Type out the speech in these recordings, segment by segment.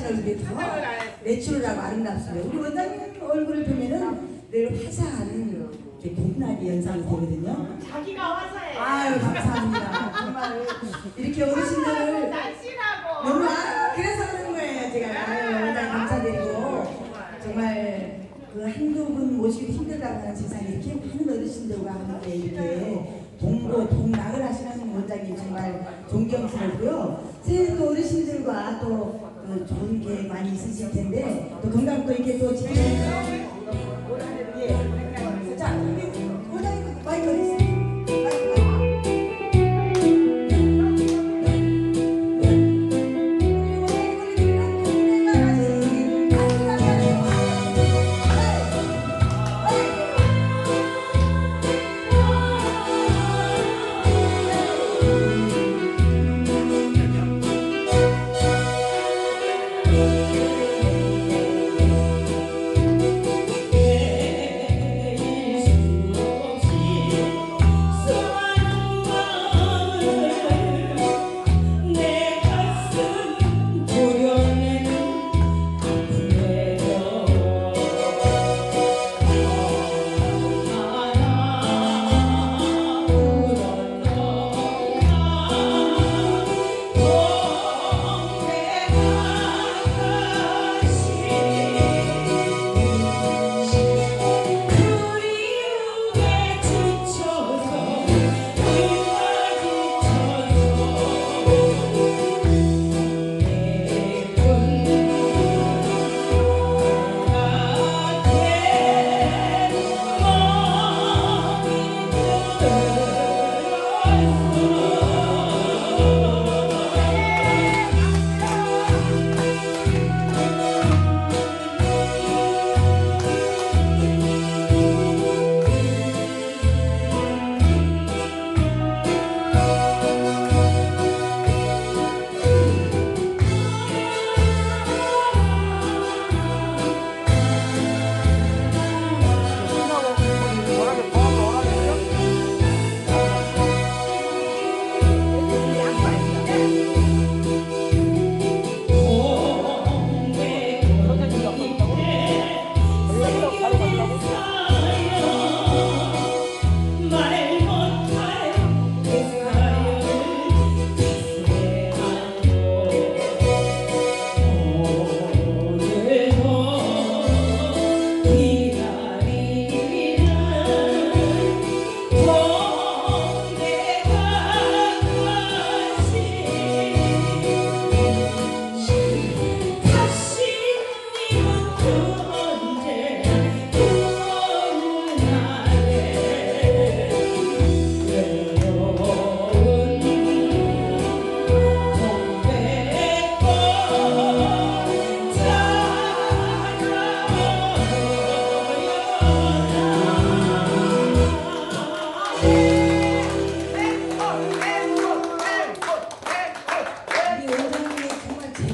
하신 얼굴이 더 내추럴하고 아름답습니다. 우리 원장님 얼굴을 보면은 늘 화사한 이렇게 봄날이 연상이 되거든요. 자기가 화사해. 아유 감사합니다. 정말 이렇게 어르신들을 날씬하고. 너무 아, 그래서 그런 거예요 제가 아유, 원장님 감사드리고 정말 그 한두 분 모시기 힘들다고 하는 세상에 이렇게 많은 어르신들과 함께 이렇게 동고 동락을 원장님 정말 존경스럽고요. 새해 또 어르신들과 또그 좋은 계획 많이 있으실 텐데 또 건강도 이렇게 또 지키면서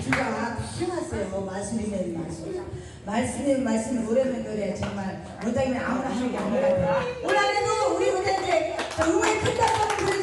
정말 재주가 타났어요. 말씀이면 말씀. 말씀이면 말씀, 노래면 노래. 정말 원장님이 아무나 하는 게. 오늘 안에도 우리 원장님 자, 음악이 큰다고 한번.